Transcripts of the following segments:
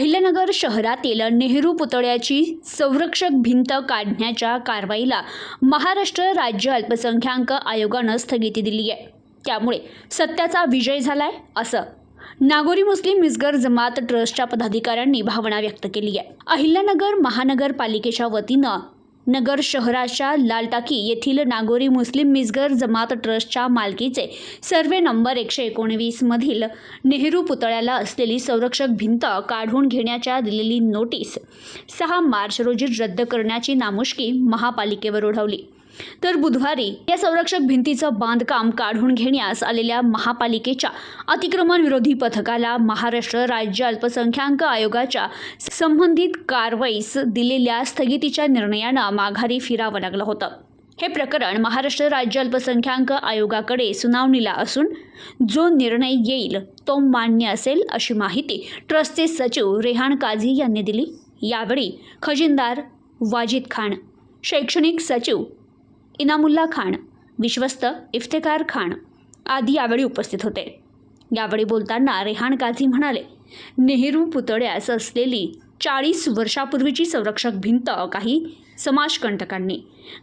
अहिल्यानगर शहरातील नेहरू पुतळ्याची संरक्षक भिंत काढण्याच्या कारवाईला महाराष्ट्र राज्य अल्पसंख्याक आयोगानं स्थगिती दिली आहे. त्यामुळे सत्याचा विजय झालाय असं नागोरी मुस्लिम मिसगर जमात ट्रस्टच्या पदाधिकाऱ्यांनी भावना व्यक्त केली आहे. अहिल्यानगर महानगरपालिकेच्या वतीनं नगर शहराच्या लालटाकी येथील नागोरी मुस्लिम मिसगर जमात ट्रस्टच्या मालकीचे सर्वे नंबर एकशे एकोणवीसमधील नेहरू पुतळ्याला असलेली संरक्षक भिंत काढून घेण्याच्या दिलेली नोटीस सहा मार्च रोजी रद्द करण्याची नामुष्की महापालिकेवर ओढवली. तर बुधवारी या संरक्षक भिंतीचं बांधकाम काढून घेण्यास आलेल्या महापालिकेच्या अतिक्रमण विरोधी पथकाला महाराष्ट्र राज्य अल्पसंख्याक आयोगाच्या संबंधित कारवाईस दिलेल्या स्थगितीच्या निर्णयानं माघारी फिरावं लागलं होतं. हे प्रकरण महाराष्ट्र राज्य अल्पसंख्याक आयोगाकडे सुनावणीला असून जो निर्णय येईल तो मान्य असेल अशी माहिती ट्रस्टचे सचिव रेहान काझी यांनी दिली. यावेळी खजिनदार वाजिद खान शैक्षणिक सचिव इनामुल्ला खान विश्वस्त इफ्तेकार खान आदी यावेळी उपस्थित होते. यावेळी बोलताना रेहान गाझी म्हणाले नेहरू पुतळ्यास असलेली चाळीस वर्षापूर्वीची संरक्षक भिंत काही समाजकंटकांनी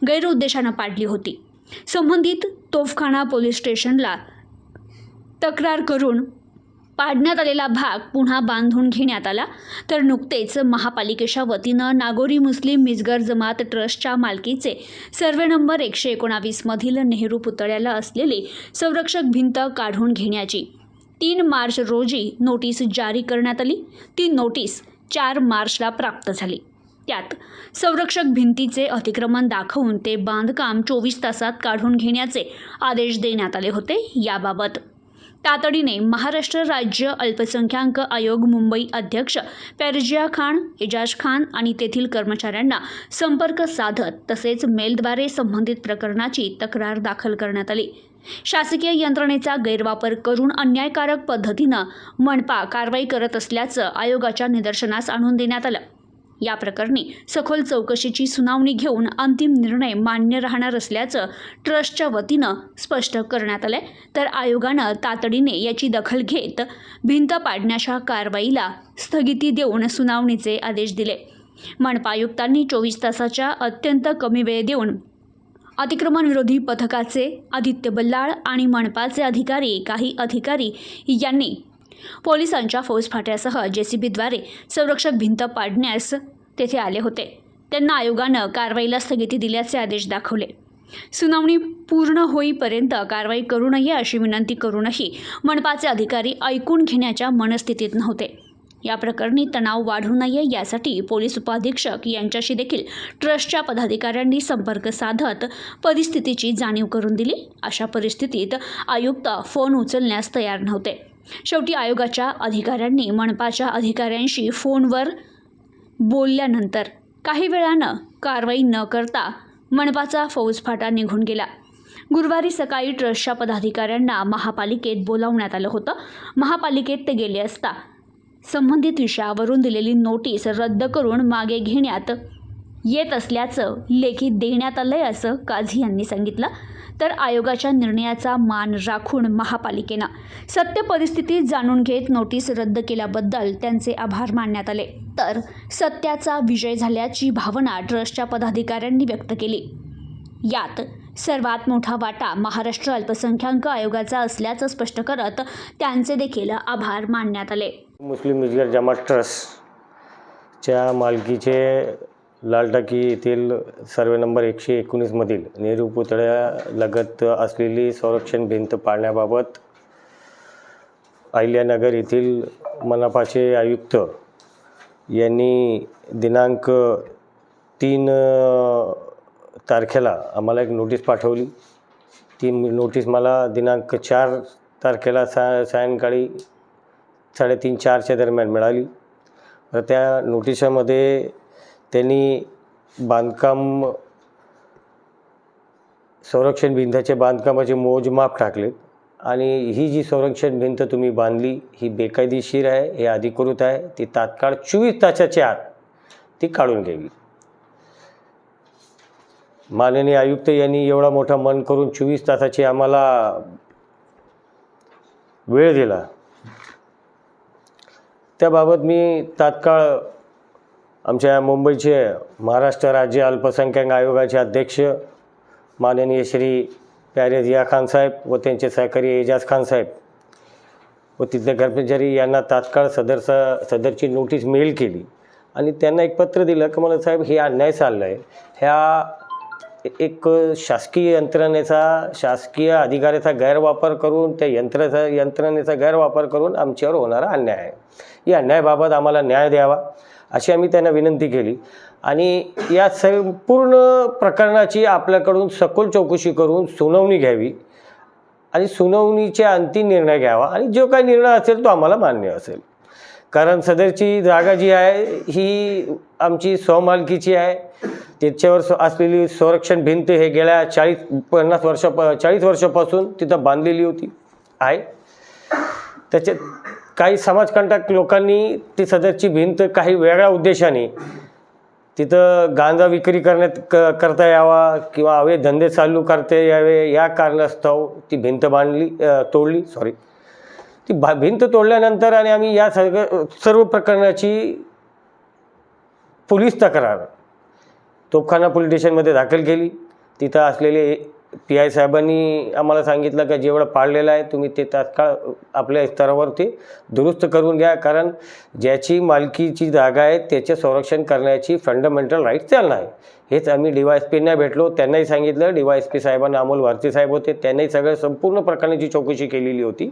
गैरउद्देशानं पाडली होती. संबंधित तोफखाना पोलीस स्टेशनला तक्रार करून पाडण्यात आलेला भाग पुन्हा बांधून घेण्यात आला. तर नुकतेच महापालिकेच्या वतीनं नागोरी मुस्लिम मिसगर जमात ट्रस्टच्या मालकीचे सर्वे नंबर एकशे एकोणावीसमधील नेहरू पुतळ्याला असलेली संरक्षक भिंत काढून घेण्याची तीन मार्च रोजी नोटीस जारी करण्यात आली. ती नोटीस चार मार्चला प्राप्त झाली. त्यात संरक्षक भिंतीचे अतिक्रमण दाखवून ते बांधकाम चोवीस तासात काढून घेण्याचे आदेश देण्यात आले होते. याबाबत तातडीने महाराष्ट्र राज्य अल्पसंख्याक आयोग मुंबई अध्यक्ष पेरजिया खान एजाज खान आणि तेथील कर्मचाऱ्यांना संपर्क साधत तसेच मेलद्वारे संबंधित प्रकरणाची तक्रार दाखल करण्यात आली. शासकीय यंत्रणेचा गैरवापर करून अन्यायकारक पद्धतीनं मनपा कारवाई करत असल्याचं आयोगाच्या निदर्शनास आणून देण्यात आलं. या प्रकरणी सखोल चौकशीची सुनावणी घेऊन अंतिम निर्णय मान्य राहणार असल्याचं ट्रस्टच्या वतीनं स्पष्ट करण्यात आलंय. तर आयोगानं तातडीने याची दखल घेत भिंत पाडण्याच्या कारवाईला स्थगिती देऊन सुनावणीचे आदेश दिले. मनपा आयुक्तांनी चोवीस तासाच्या अत्यंत कमी वेळ देऊन अतिक्रमणविरोधी पथकाचे आदित्य बल्लाळ आणि मनपाचे अधिकारी काही अधिकारी यांनी पोलिसांच्या फौजफाट्यासह जेसीबीद्वारे संरक्षक भिंत पाडण्यास तेथे आले होते. त्यांना आयोगानं कारवाईला स्थगिती दिल्याचे आदेश दाखवले. सुनावणी पूर्ण होईपर्यंत कारवाई करू नये अशी विनंती करूनही मनपाचे अधिकारी ऐकून घेण्याच्या मनस्थितीत नव्हते. या प्रकरणी तणाव वाढू नये यासाठी पोलीस उपाधीक्षक यांच्याशी देखील ट्रस्टच्या पदाधिकाऱ्यांनी संपर्क साधत परिस्थितीची जाणीव करून दिली. अशा परिस्थितीत आयुक्त फोन उचलण्यास तयार नव्हते. शेवटी आयोगाच्या अधिकाऱ्यांनी मनपाच्या अधिकाऱ्यांशी फोनवर बोलल्यानंतर काही वेळानं कारवाई न करता मनपाचा फौजफाटा निघून गेला. गुरुवारी सकाळी ट्रस्टच्या पदाधिकाऱ्यांना महापालिकेत बोलावण्यात आलं होतं. महापालिकेत ते गेले असता संबंधित विषयावरून दिलेली नोटीस रद्द करून मागे घेण्यात येत असल्याचं लेखी देण्यात आलंय असं काझी यांनी सांगितलं. तर आयोगाच्या निर्णयाचा मान राखून महापालिकेनं सत्य परिस्थिती जाणून घेत नोटीस रद्द केल्याबद्दल त्यांचे आभार मानण्यात आले. तर सत्याचा विजय झाल्याची भावना ट्रस्टच्या पदाधिकाऱ्यांनी व्यक्त केली. यात सर्वात मोठा वाटा महाराष्ट्र अल्पसंख्याक आयोगाचा असल्याचं स्पष्ट करत त्यांचे देखील आभार मानण्यात आले. मुस्लिम जमात ट्रस्टच्या मालकीचे लालटाकी येथील सर्वे नंबर एकशे एकोणीसमधील नेहरू पुतळ्यालगत असलेली संरक्षण भिंत पाळण्याबाबत अहिल्यानगर येथील मनापाचे आयुक्त यांनी दिनांक तीन तारखेला आम्हाला एक नोटीस पाठवली. ती नोटीस मला दिनांक चार तारखेला सा सायंकाळी साडेतीन चारच्या दरम्यान मिळाली. तर त्या नोटिसामध्ये त्यांनी बांधकाम संरक्षण भिंतीचे बांधकामाचे मोजमाप टाकलेत. आणि ही जी संरक्षण भिंत तुम्ही बांधली ही बेकायदेशीर आहे हे अधिकृत आहे. ती तात्काळ चोवीस तासाच्या आत ती काढून घ्यावी. माननीय आयुक्त यांनी एवढा मोठा मन करून चोवीस तासाची आम्हाला वेळ दिला. त्याबाबत मी तात्काळ आमच्या मुंबईचे महाराष्ट्र राज्य अल्पसंख्याक आयोगाचे अध्यक्ष माननीय श्री प्यारे जिया खान साहेब व त्यांचे सहकारी एजाज खान साहेब व तिथले कर्मचारी यांना तात्काळ सदरचा सदरची नोटीस मेल केली. आणि त्यांना एक पत्र दिलं की मला साहेब हे अन्याय चाललं आहे ह्या एक शासकीय यंत्रणेचा शासकीय अधिकाऱ्याचा गैरवापर करून त्या यंत्राचा यंत्रणेचा गैरवापर करून आमच्यावर होणारा अन्याय आहे. या अन्यायाबाबत आम्हाला न्याय द्यावा. अशी आम्ही त्यांना विनंती केली. आणि या संपूर्ण प्रकरणाची आपल्याकडून सखोल चौकशी करून सुनावणी घ्यावी आणि सुनावणीचा अंतिम निर्णय घ्यावा आणि जो काही निर्णय असेल तो आम्हाला मान्य असेल. कारण सदरची जागा जी आहे ही आमची स्वमालकीची आहे. त्याच्यावर असलेली संरक्षण भिंत हे गेल्या चाळीस पन्नास वर्षा चाळीस वर्षापासून तिथं बांधलेली होती आहे. त्याच्यात काही समाजकंटक लोकांनी ती सदरची भिंत काही वेगळ्या उद्देशाने तिथं गांजा विक्री करण्यात क करता यावा किंवा हवे धंदे चालू करता यावे या कारणास्तव ती भिंत बांधली तोडली सॉरी ती भा भिंत तोडल्यानंतर आणि आम्ही या सगळं सर्व प्रकरणाची पोलीस तक्रार. तोपखाना पोलीस स्टेशनमध्ये दाखल केली. तिथं असलेले पी आय साहेबांनी आम्हाला सांगितलं का जेवढं पाळलेलं आहे तुम्ही ते तात्काळ आपल्या स्तरावर ते दुरुस्त करून घ्या कारण ज्याची मालकीची जागा आहे त्याचे संरक्षण करण्याची फंडामेंटल राईट त्यांना आहे. हेच आम्ही डी वाय एस पींना भेटलो त्यांनाही सांगितलं. डी वाय एस पी साहेबांना अमोल भारती साहेब होते त्यांनाही सगळं संपूर्ण प्रकरणाची चौकशी केलेली होती.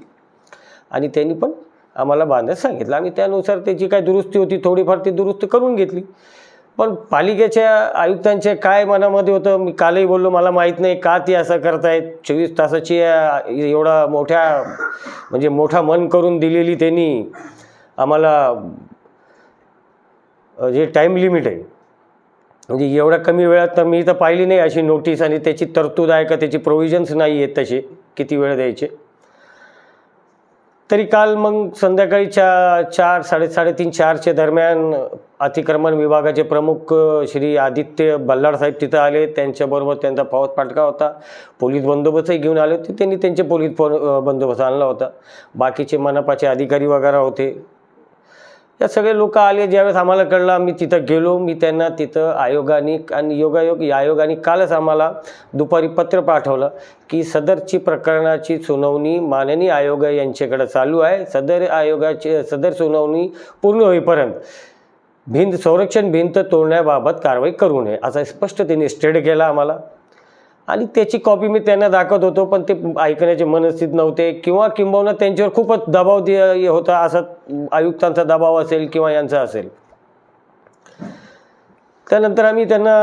आणि त्यांनी पण आम्हाला बांधायला सांगितलं. आम्ही त्यानुसार त्याची काय दुरुस्ती होती थोडीफार ती दुरुस्त करून घेतली. पण पालिकेच्या आयुक्तांच्या काय मनामध्ये होतं? मी कालही बोललो मला माहीत नाही का ती असं करतायत. चोवीस तासाची एवढा मोठ्या म्हणजे मोठा मन करून दिलेली त्यांनी आम्हाला जे टाईम लिमिट आहे. म्हणजे एवढ्या कमी वेळात तर मी तर पाहिली नाही अशी नोटीस आणि त्याची तरतूद आहे का? त्याची प्रोव्हिजन्स नाही आहेत तसे किती वेळ द्यायचे? तरी काल मग संध्याकाळी चा चार साडेसाडेतीन चारच्या दरम्यान अतिक्रमण विभागाचे प्रमुख श्री आदित्य बल्लाड साहेब तिथं आले. त्यांच्याबरोबर त्यांचा पाऊस पाटका होता. पोलीस बंदोबस्तही घेऊन आले होते. त्यांनी त्यांचे पोलीस बंदोबस्त आणला होता. बाकीचे मनपाचे अधिकारी वगैरे होते. या सगळे लोक आले ज्यावेळेस आम्हाला कळलं आम्ही तिथं गेलो मी त्यांना तिथं आयोगाने आणि योगायोग या आयोगाने कालच आम्हाला दुपारी पत्र पाठवलं की सदरची प्रकरणाची सुनावणी माननीय आयोग यांच्याकडे चालू आहे. सदर आयोगाची सदर सुनावणी पूर्ण होईपर्यंत भिंत संरक्षण भिंत तोडण्याबाबत कारवाई करू नये असा स्पष्ट त्यांनी स्टेट केला आम्हाला. आणि त्याची कॉपी मी त्यांना दाखवत होतो पण ते ऐकण्याचे मनस्थित नव्हते. किंवा किंबहुना त्यांच्यावर खूपच दबाव दे होता असा आयुक्तांचा दबाव असेल किंवा यांचा असेल. त्यानंतर आम्ही त्यांना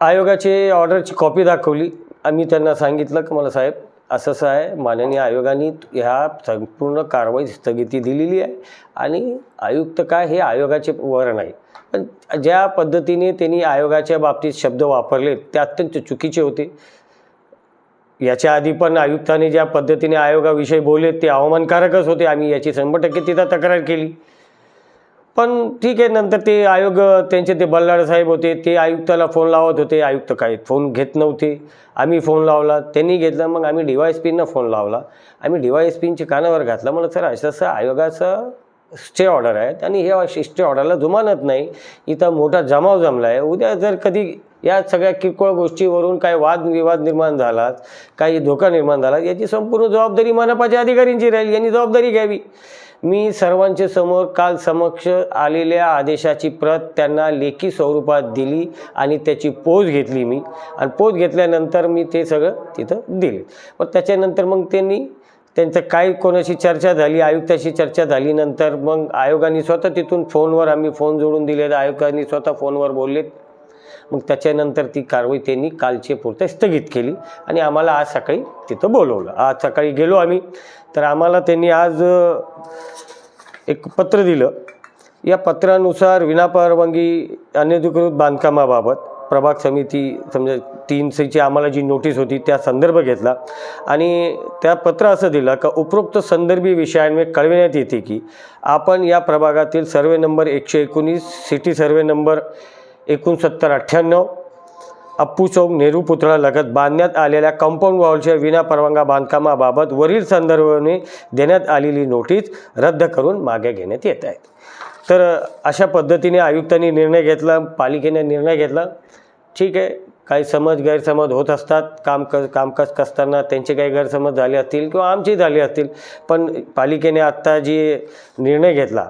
आयोगाचे ऑर्डरची कॉपी दाखवली. आम्ही त्यांना सांगितलं की मला साहेब असं असं आहे माननीय आयोगाने ह्या संपूर्ण कारवाई स्थगिती दिलेली आहे आणि आयुक्त काय हे आयोगाचे वरण आहे ज्या पद्धतीने त्यांनी आयोगाच्या बाबतीत शब्द वापरले ते अत्यंत चुकीचे होते. याच्या आधी पण आयुक्तांनी ज्या पद्धतीने आयोगाविषयी बोलले ते अवमानकारकच होते. आम्ही याची शंभर टक्के तिथं तक्रार केली. पण ठीक आहे नंतर ते आयोग त्यांचे ते बल्लाळ साहेब होते ते आयुक्ताला फोन लावत होते. आयुक्त काय फोन घेत नव्हते. आम्ही फोन लावला त्यांनी घेतला मग आम्ही डी वाय एस पींना फोन लावला. आम्ही डी वाय एस पींचे कानावर घातला. म्हणलं सर असं असं आयोगाचं स्टे ऑर्डर आहेत आणि हे स्टे ऑर्डरला जुमानत नाही. इथं मोठा जमाव जमला आहे उद्या जर कधी या सगळ्या किरकोळ गोष्टीवरून काही वादविवाद निर्माण झाला काही धोका निर्माण झाला याची संपूर्ण जबाबदारी मनपाच्या अधिकाऱ्यांची राहील. यांनी जबाबदारी घ्यावी. मी सर्वांच्या समोर काल समक्ष आलेल्या आदेशाची प्रत त्यांना लेखी स्वरूपात दिली आणि त्याची पोच घेतली मी. आणि पोच घेतल्यानंतर मी ते सगळं तिथं दिले. पण त्याच्यानंतर मग त्यांनी त्यांचं काय कोणाशी चर्चा झाली आयुक्ताशी चर्चा झाली नंतर मग आयोगाने स्वतः तिथून फोनवर आम्ही फोन जोडून दिले आयोगाने स्वतः फोनवर बोललेत. मग त्याच्यानंतर ती कारवाई त्यांनी कालचे पुरतं स्थगित केली आणि आम्हाला आज सकाळी तिथं बोलवलं. आज सकाळी गेलो आम्ही. तर आम्हाला त्यांनी आज एक पत्र दिलं. या पत्रानुसार विनापरवानगी अनधिकृत बांधकामाबाबत प्रभाग समिती समजा तीन सीची आम्हाला जी नोटीस होती त्या संदर्भ घेतला. आणि त्या पत्र असं दिलं का उपरोक्त संदर्भी विषयांवर कळविण्यात येते की आपण या प्रभागातील सर्वे नंबर एकशे एकोणीस सिटी सर्वे नंबर एकोणसत्तर अठ्ठ्याण्णव अप्पू चौक नेहरू पुतळा लगत बांधण्यात आलेल्या कंपाऊंड वॉलच्या विनापरवाना बांधकामाबाबत वरील संदर्भाने देण्यात आलेली नोटीस रद्द करून मागे घेण्यात येत आहेत. तर अशा पद्धतीने आयुक्तांनी निर्णय घेतला पालिकेने निर्णय घेतला. ठीक आहे काही समज गैरसमज होत असतात. काम क कामकाज कसताना त्यांचे काही गैरसमज झाले असतील किंवा आमचेही झाले असतील. पण पालिकेने आत्ता जी निर्णय घेतला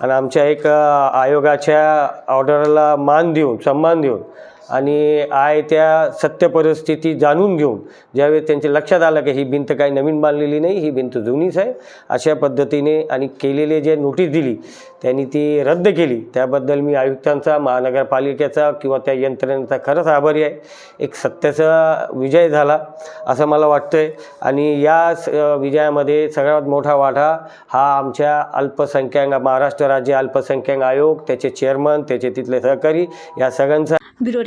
आणि आमच्या एक आयोगाच्या ऑर्डरला मान देऊन सन्मान देऊन आणि आहे त्या सत्य परिस्थिती जाणून घेऊन ज्यावेळेस त्यांच्या लक्षात आलं की ही भिंत काही नवीन बांधलेली नाही ही भिंत जुनीच आहे अशा पद्धतीने आणि केलेले जे नोटीस दिली त्यांनी ती रद्द केली. त्याबद्दल मी आयुक्तांचा महानगरपालिकेचा किंवा त्या यंत्रणेचा खरंच आभारी आहे. एक सत्याचा विजय झाला असं मला वाटतं आहे आणि या स विजयामध्ये सगळ्यात मोठा वाटा हा आमच्या अल्पसंख्याक महाराष्ट्र राज्य अल्पसंख्याक आयोग त्याचे चेअरमन त्याचे तिथले सहकारी या सगळ्यांचा bureau